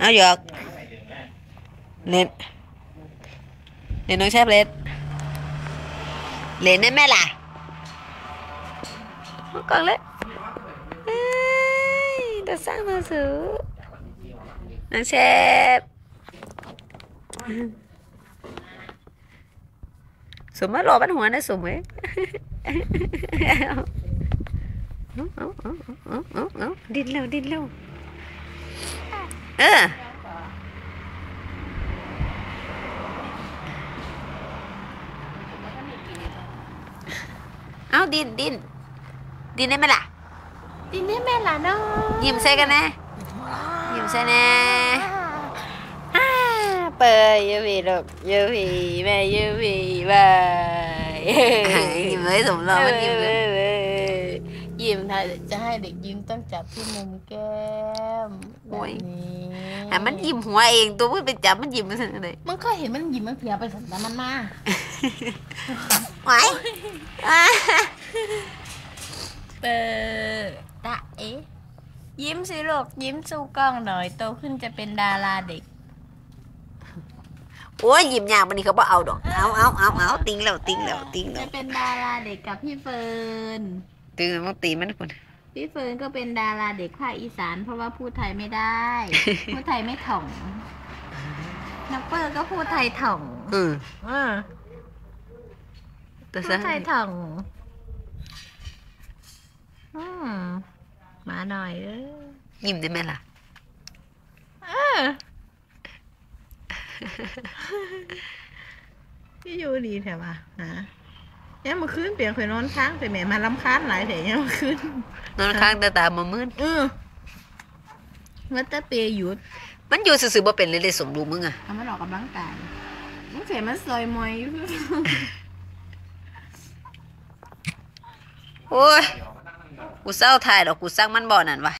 เอาหยอกเล่นเล่นน้องแชบเล่นเล่นได้ไหมล่ะ เอาก่อนเลยเอ้ยตัวสร้างมาสูน้องแชบสมมติรอบันหัวนะสมมติเอาเอาเอาเอาเอาเอาดิ้นเร็วดิ้นเร็วเออ เอาดินดินดินได้ไหมล่ะ ดินได้แม่ล่ะเนาะยิ้มใส่กันนะยิ้มใส่แน่อ่าเปิดยูวีลูกยูวีแม่ยูวีบายยิ้มเลยสมรอมันยิ้มเลย ยิ้มถ้าจะให้เด็กยิ้มต้องจับที่มุมแก้มแบบนี้อะมันยิ้มหัวเองตัวมันไปจับมันยิ้มมันสั่นเลยมันก็เห็นมันยิ้มมันเพียไปสันตามันมาไหวอะเปิดตาเอ๊ะยิ้มสิลูกยิ้มสู้กล้องหน่อยโตขึ้นจะเป็นดาราเด็ก โอ้ยยิ้มยากมันนี่เขาบอกเอาดอกเอาเอาเอาเอาติ้งแล้วติ้งแล้วติ้งแล้จะวเป็นดาราเด็กกับพี่เฟิร์น ติ้งแล้วมันตีมันคนพี่เฟิร์นก็เป็นดาราเด็กภาคอีสานเพราะว่าพูดไทยไม่ได้ พูดไทยไม่ถ่องนักเปอร์ก็พูดไทยถ่องอืมอ่าตัวพูซะดไทยถ่องอืมมาหน่อยเออยิ้มได้ไหมล่ะเออพี่อยู่ดีแถวะฮะ ยังมาคืนเปลี่ยนข่อยนอนค้างแต่แม่มาลำคาญหลายแต่ยังมาคืนนอนข้างตาตามามืนเออวัตเตอร์เปย์หยุด มันอยู่ซื่อๆบ่เป็นเลยเลยสมรู้มึงอะเอามันออกกำลังกายมันเสียมันซอยมอยอยู่โอ้ยกูเศร้าทายดอกกูสร้างมันบ่อนั่นวะ